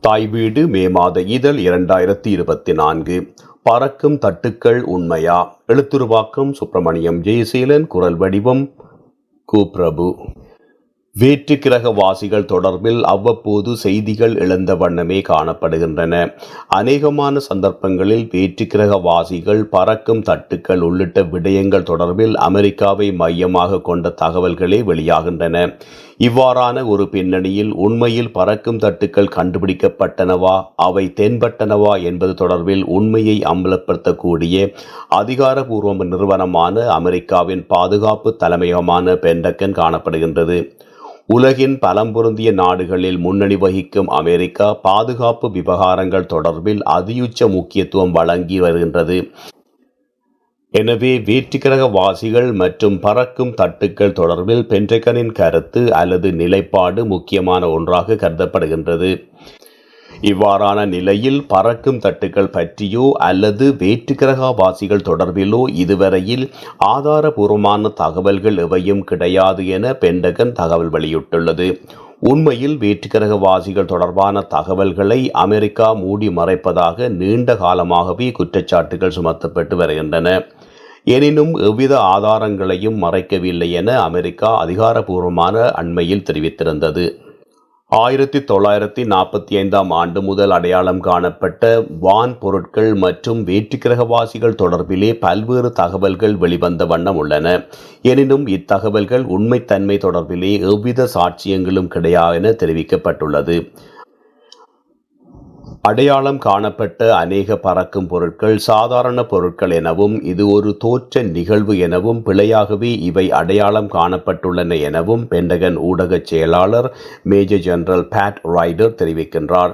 தாய் வீடு மே மாத இதழ் இரண்டாயிரத்தி இருபத்தி நான்கு. பறக்கும் தட்டுக்கள் உண்மையா? எழுத்துருவாக்கம் சுப்பிரமணியம் ஜெயசீலன் குரல் வடிவம் கு பிரபு வேற்று கிரகவாசிகள் தொடர்பில் அவ்வப்போது செய்திகள் இழந்த வண்ணமே காணப்படுகின்றன. அநேகமான சந்தர்ப்பங்களில் வேற்று கிரகவாசிகள் பறக்கும் தட்டுக்கள் உள்ளிட்ட விடயங்கள் தொடர்பில் அமெரிக்காவை மையமாக கொண்ட தகவல்களே வெளியாகின்றன. இவ்வாறான ஒரு பின்னணியில் உண்மையில் பறக்கும் தட்டுக்கள் கண்டுபிடிக்கப்பட்டனவா அவை தென்பட்டனவா என்பது தொடர்பில் உண்மையை அம்பலப்படுத்தக்கூடிய அதிகாரபூர்வ நிறுவனமான அமெரிக்காவின் பாதுகாப்பு தலைமையகமான பென்டக்கன் காணப்படுகின்றது. உலகின் பலம்பொருந்திய நாடுகளில் முன்னணி வகிக்கும் அமெரிக்கா பாதுகாப்பு விவகாரங்கள் தொடர்பில் அதியுச்ச முக்கியத்துவம் வழங்கி வருகின்றது. எனவே வேற்றுக்கிரக வாசிகள் மற்றும் பறக்கும் தட்டுக்கள் தொடர்பில் பென்டகனின் கருத்து அல்லது நிலைப்பாடு முக்கியமான ஒன்றாக கருதப்படுகின்றது. இவ்வாறான நிலையில் பறக்கும் தட்டுக்கள் பற்றியோ அல்லது வேற்றுக்கிரகவாசிகள் தொடர்பிலோ இதுவரையில் ஆதாரபூர்வமான தகவல்கள் எவையும் கிடையாது என பென்டகன் தகவல் வெளியிட்டுள்ளது. உண்மையில் வேற்றுக்கிரகவாசிகள் தொடர்பான தகவல்களை அமெரிக்கா மூடி மறைப்பதாக நீண்ட காலமாகவே குற்றச்சாட்டுகள் சுமத்தப்பட்டு வருகின்றன. எனினும் எவ்வித ஆதாரங்களையும் மறைக்கவில்லை என அமெரிக்கா அதிகாரபூர்வமான அண்மையில் தெரிவித்திருந்தது. ஆயிரத்தி தொள்ளாயிரத்தி நாற்பத்தி ஐந்தாம் ஆண்டு முதல் அடையாளம் காணப்பட்ட வான் பொருட்கள் மற்றும் வேற்றுக்கிரகவாசிகள் தொடர்பிலே பல்வேறு தகவல்கள் வெளிவந்த வண்ணம் உள்ளன. எனினும் இத்தகவல்கள் உண்மைத்தன்மை தொடர்பிலே எவ்வித சாட்சியங்களும் கிடையாது என தெரிவிக்கப்பட்டுள்ளது. அடையாளம் காணப்பட்ட அநேக பறக்கும் பொருட்கள் சாதாரண பொருட்கள் எனவும் இது ஒரு தோற்ற நிகழ்வு எனவும் பிழையாகவே இவை அடையாளம் காணப்பட்டுள்ளன எனவும் பெண்டகன் ஊடகச் செயலாளர் மேஜர் ஜெனரல் பேட் ரைடர் தெரிவிக்கின்றார்.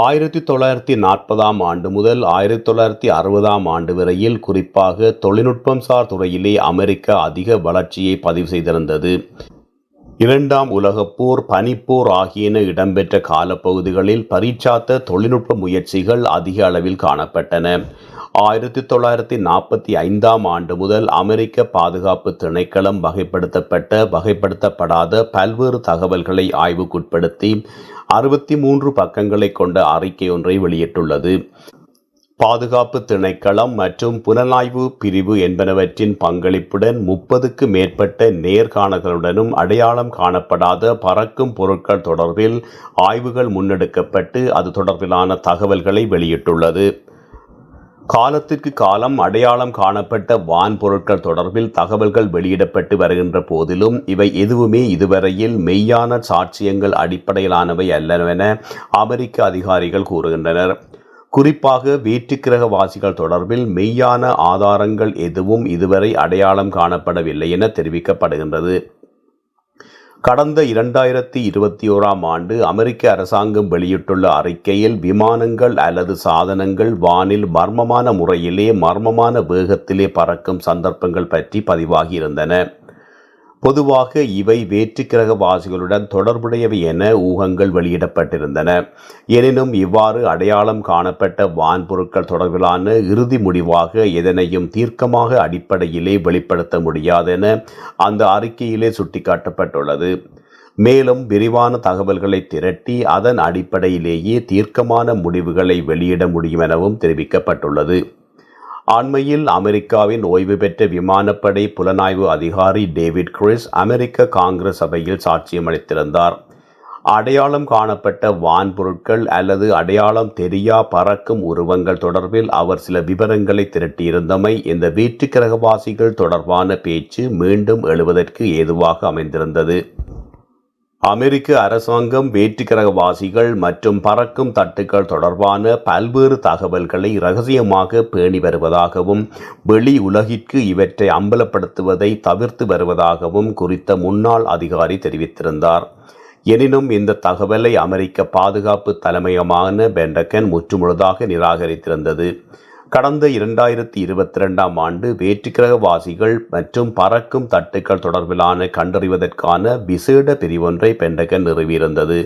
ஆயிரத்தி தொள்ளாயிரத்தி நாற்பதாம் ஆண்டு முதல் ஆயிரத்தி தொள்ளாயிரத்தி அறுபதாம் ஆண்டு வரையில் குறிப்பாக தொழில்நுட்பம் சார் துறையிலே அமெரிக்கா அதிக வளர்ச்சியை பதிவு செய்திருந்தது. இரண்டாம் உலகப் போர் பனிப்போர் ஆகியன இடம்பெற்ற காலப்பகுதிகளில் பரீட்சாத்த தொழில்நுட்ப முயற்சிகள் அதிக அளவில் காணப்பட்டன. ஆயிரத்தி தொள்ளாயிரத்தி நாற்பத்தி ஐந்தாம் ஆண்டு முதல் அமெரிக்க பாதுகாப்பு திணைக்களம் வகைப்படுத்தப்பட்ட வகைப்படுத்தப்படாத பல்வேறு தகவல்களை ஆய்வுக்குட்படுத்தி அறுபத்தி மூன்று பக்கங்களை கொண்ட அறிக்கை ஒன்றை வெளியிட்டுள்ளது. பாதுகாப்பு திணைக்களம் மற்றும் புலனாய்வு பிரிவு என்பனவற்றின் பங்களிப்புடன் முப்பதுக்கு மேற்பட்ட நேர்காணல்களுடனும் அடையாளம் காணப்படாத பறக்கும் பொருட்கள் தொடர்பில் ஆய்வுகள் முன்னெடுக்கப்பட்டு அது தொடர்பிலான தகவல்களை வெளியிட்டுள்ளது. காலத்திற்கு காலம் அடையாளம் காணப்பட்ட வான் பொருட்கள் தொடர்பில் தகவல்கள் வெளியிடப்பட்டு வருகின்ற போதிலும் இவை எதுவுமே இதுவரையில் மெய்யான சாட்சியங்கள் அடிப்படையிலானவை அல்லவென அமெரிக்க அதிகாரிகள் கூறுகின்றனர். குறிப்பாக வேற்றுக்கிரகவாசிகள் தொடர்பில் மெய்யான ஆதாரங்கள் எதுவும் இதுவரை அடையாளம் காணப்படவில்லை என தெரிவிக்கப்படுகின்றது. கடந்த இரண்டாயிரத்தி இருபத்தி ஓராம் ஆண்டு அமெரிக்க அரசாங்கம் வெளியிட்டுள்ள அறிக்கையில் விமானங்கள் அல்லது சாதனங்கள் வானில் மர்மமான முறையிலே மர்மமான வேகத்திலே பறக்கும் சந்தர்ப்பங்கள் பற்றி பதிவாகியிருந்தன. பொதுவாக இவை வேற்றுக்கிரகவாசிகளுடன் தொடர்புடையவை என ஊகங்கள் வெளியிடப்பட்டிருந்தன. எனினும் இவ்வாறு அடையாளம் காணப்பட்ட வான்பொருட்கள் தொடர்பிலான இறுதி முடிவாக எதனையும் தீர்க்கமாக அடிப்படையிலே வெளிப்படுத்த முடியாதென அந்த அறிக்கையிலே சுட்டிக்காட்டப்பட்டுள்ளது. மேலும் விரிவான தகவல்களை திரட்டி அதன் அடிப்படையிலேயே தீர்க்கமான முடிவுகளை வெளியிட முடியும் எனவும் தெரிவிக்கப்பட்டுள்ளது. அண்மையில் அமெரிக்காவின் ஓய்வு பெற்ற விமானப்படை புலனாய்வு அதிகாரி டேவிட் கிறிஸ் அமெரிக்க காங்கிரஸ் சபையில் சாட்சியம் அளித்திருந்தார். அடையாளம் காணப்பட்ட வான் பொருட்கள் அல்லது அடையாளம் தெரியா பறக்கும் உருவங்கள் தொடர்பில் அவர் சில விவரங்களை திரட்டியிருந்தமை இந்த வீட்டுக்கிரகவாசிகள் தொடர்பான பேச்சு மீண்டும் எழுவதற்கு ஏதுவாக அமைந்திருந்தது. அமெரிக்க அரசாங்கம் வேற்றுக்கிரகவாசிகள் மற்றும் பறக்கும் தட்டுக்கள் தொடர்பான பல்வேறு தகவல்களை ரகசியமாக பேணி வருவதாகவும் வெளி உலகிற்கு இவற்றை அம்பலப்படுத்துவதை தவிர்த்து வருவதாகவும் குறித்த முன்னாள் அதிகாரி தெரிவித்திருந்தார். எனினும் இந்த தகவலை அமெரிக்க பாதுகாப்பு தலைமையமான பெண்டகன் முற்றுமுழுதாக நிராகரித்திருந்தது. கடந்த இரண்டாயிரத்தி இருபத்தி ரெண்டாம் ஆண்டு வேற்றுக்கிரகவாசிகள் மற்றும் பறக்கும் தட்டுக்கள் தொடர்பிலான கண்டறிவதற்கான விசேட பிரிவொன்றை பெண்டகன் நிறுவியிருந்தது.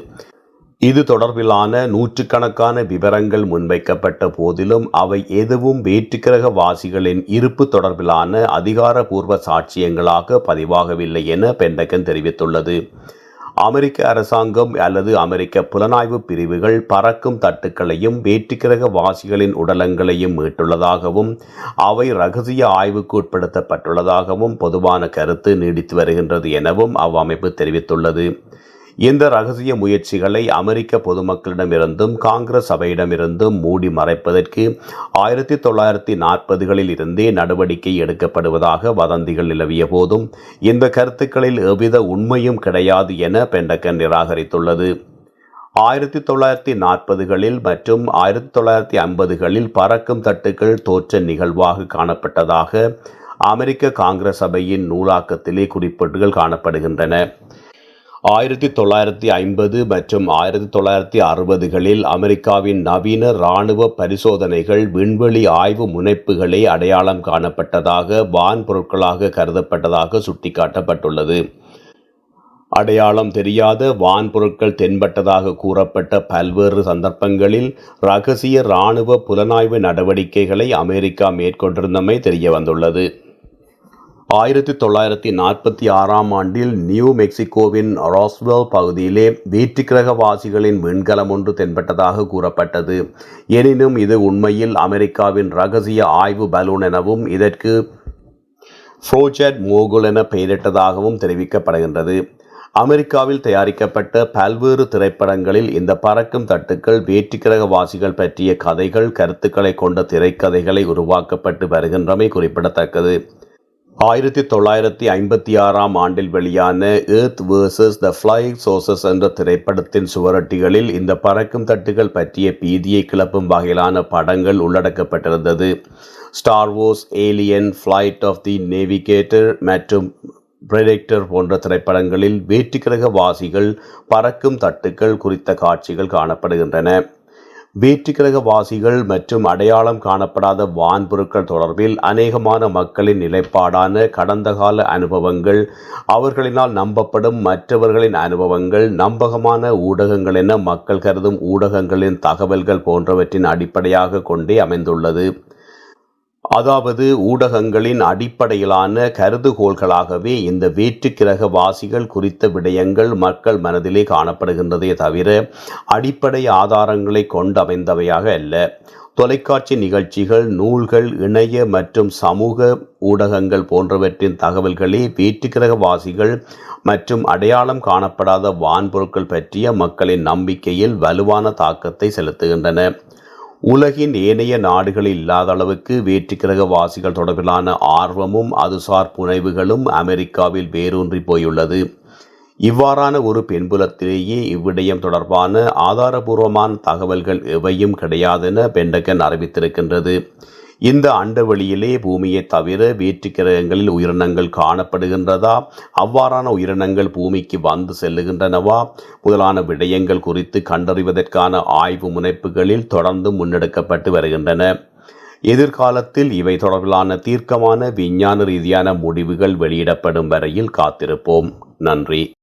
இது தொடர்பிலான நூற்றுக்கணக்கான விவரங்கள் முன்வைக்கப்பட்ட போதிலும் அவை எதுவும் வேற்றுக்கிரகவாசிகளின் இருப்பு தொடர்பிலான அதிகாரபூர்வ சாட்சியங்களாக பதிவாகவில்லை என பெண்டகன் தெரிவித்துள்ளது. அமெரிக்க அரசாங்கம் அல்லது அமெரிக்க புலனாய்வு பிரிவுகள் பறக்கும் தட்டுக்களையும் வேற்றுக்கிரக வாசிகளின் உடலங்களையும் மீட்டுள்ளதாகவும் அவை ரகசிய ஆய்வுக்கு உட்படுத்தப்பட்டுள்ளதாகவும் பொதுவான கருத்து நீடித்து வருகின்றது எனவும் அவ்வமைப்பு தெரிவித்துள்ளது. இந்த ரகசிய முயற்சிகளை அமெரிக்க பொதுமக்களிடமிருந்தும் காங்கிரஸ் சபையிடமிருந்தும் மூடி மறைப்பதற்கு ஆயிரத்தி தொள்ளாயிரத்தி நாற்பதுகளில் இருந்தே நடவடிக்கை எடுக்கப்படுவதாக வதந்திகள் நிலவிய போதும் இந்த கருத்துக்களில் எவ்வித உண்மையும் கிடையாது என பெண்டகன் நிராகரித்துள்ளது. ஆயிரத்தி தொள்ளாயிரத்தி நாற்பதுகளில் மற்றும் ஆயிரத்தி தொள்ளாயிரத்தி ஐம்பதுகளில் பறக்கும் தட்டுக்கள் தோற்ற நிகழ்வாக காணப்பட்டதாக அமெரிக்க காங்கிரஸ் சபையின் நூலாக்கத்திலே குறிப்பீடுகள் காணப்படுகின்றன. ஆயிரத்தி தொள்ளாயிரத்தி ஐம்பது மற்றும் ஆயிரத்தி தொள்ளாயிரத்தி அறுபதுகளில் அமெரிக்காவின் நவீன இராணுவ பரிசோதனைகள் விண்வெளி ஆய்வு முனைப்புகளை அடையாளம் காணப்பட்டதாக வான் பொருட்களாக கருதப்பட்டதாக சுட்டிக்காட்டப்பட்டுள்ளது. அடையாளம் தெரியாத வான் பொருட்கள் தென்பட்டதாக கூறப்பட்ட பல்வேறு சந்தர்ப்பங்களில் ரகசிய இராணுவ புலனாய்வு நடவடிக்கைகளை அமெரிக்கா மேற்கொண்டிருந்தமை தெரியவந்துள்ளது. ஆயிரத்தி தொள்ளாயிரத்தி நாற்பத்தி ஆறாம் ஆண்டில் நியூ மெக்சிகோவின் ராஸ்வெல் பகுதியிலே வேற்றுக்கிரகவாசிகளின் விண்கலம் ஒன்று தென்பட்டதாக கூறப்பட்டது. எனினும் இது உண்மையில் அமெரிக்காவின் ரகசிய ஆய்வு பலூன் எனவும் இதற்கு ஃப்ரோஜெட் மோகுல் என பெயரிட்டதாகவும் தெரிவிக்கப்படுகின்றது. அமெரிக்காவில் தயாரிக்கப்பட்ட பல்வேறு திரைப்படங்களில் இந்த பறக்கும் தட்டுக்கள் வேற்றுக்கிரகவாசிகள் பற்றிய கதைகள் கருத்துக்களை கொண்ட திரைக்கதைகளை உருவாக்கப்பட்டு வருகின்றமை குறிப்பிடத்தக்கது. ஆயிரத்தி தொள்ளாயிரத்தி ஐம்பத்தி ஆறாம் ஆண்டில் வெளியான Earth versus the flying saucers என்ற திரைப்படத்தின் சுவரொட்டிகளில் இந்த பறக்கும் தட்டுகள் பற்றிய பீதியை கிளப்பும் வகையிலான படங்கள் உள்ளடக்கப்பட்டிருந்தது. Star Wars Alien Flight of the Navigator மற்றும் பிரெடெக்டர் போன்ற திரைப்படங்களில் வேற்றுக்கிரக வாசிகள் பறக்கும் தட்டுக்கள் குறித்த காட்சிகள் காணப்படுகின்றன. வேற்றுக்கிரக வாசிகள் மற்றும் அடையாளம் காணப்படாத வான்பொருட்கள் தொடர்பில் அநேகமான மக்களின் நிலைப்பாடான கடந்த கால அனுபவங்கள் அவர்களினால் நம்பப்படும் மற்றவர்களின் அனுபவங்கள் நம்பகமான ஊடகங்கள் என மக்கள் கருதும் ஊடகங்களின் தகவல்கள் போன்றவற்றின் அடிப்படையாக கொண்டே அமைந்துள்ளது. அதாவது ஊடகங்களின் அடிப்படையிலான கருதுகோள்களாகவே இந்த வேற்றுக்கிரக வாசிகள் குறித்த விடயங்கள் மக்கள் மனதிலே காணப்படுகின்றதே தவிர அடிப்படை ஆதாரங்களை கொண்டமைந்தவையாக அல்ல. தொலைக்காட்சி நிகழ்ச்சிகள் நூல்கள் இணைய மற்றும் சமூக ஊடகங்கள் போன்றவற்றின் தகவல்களே வேற்றுக்கிரக வாசிகள் மற்றும் அடையாளம் காணப்படாத வான்பொருட்கள் பற்றிய மக்களின் நம்பிக்கையில் வலுவான தாக்கத்தை செலுத்துகின்றன. உலகின் ஏனைய நாடுகளில் இல்லாத அளவுக்கு வேற்றுக்கிரக வாசிகள் தொடர்பிலான ஆர்வமும் அதுசார் புனைவுகளும் அமெரிக்காவில் வேரூன்றி போயுள்ளது. இவ்வாறான ஒரு பெண்புலத்திலேயே இவ்விடயம் தொடர்பான ஆதாரபூர்வமான தகவல்கள் எவையும் கிடையாதென பெண்டகன் அறிவித்திருக்கின்றது. இந்த அண்டவெளியிலே பூமியை தவிர வேற்று கிரகங்களில் உயிரினங்கள் காணப்படுகின்றதா? அவ்வாறான உயிரினங்கள் பூமிக்கு வந்து செல்லுகின்றனவா? முதலான விடயங்கள் குறித்து கண்டறிவதற்கான ஆய்வு முனைப்புகளில் தொடர்ந்து முன்னெடுக்கப்பட்டு வருகின்றன. எதிர்காலத்தில் இவை தொடர்பிலான தீர்க்கமான விஞ்ஞான ரீதியான முடிவுகள் வெளியிடப்படும் வரையில் காத்திருப்போம். நன்றி.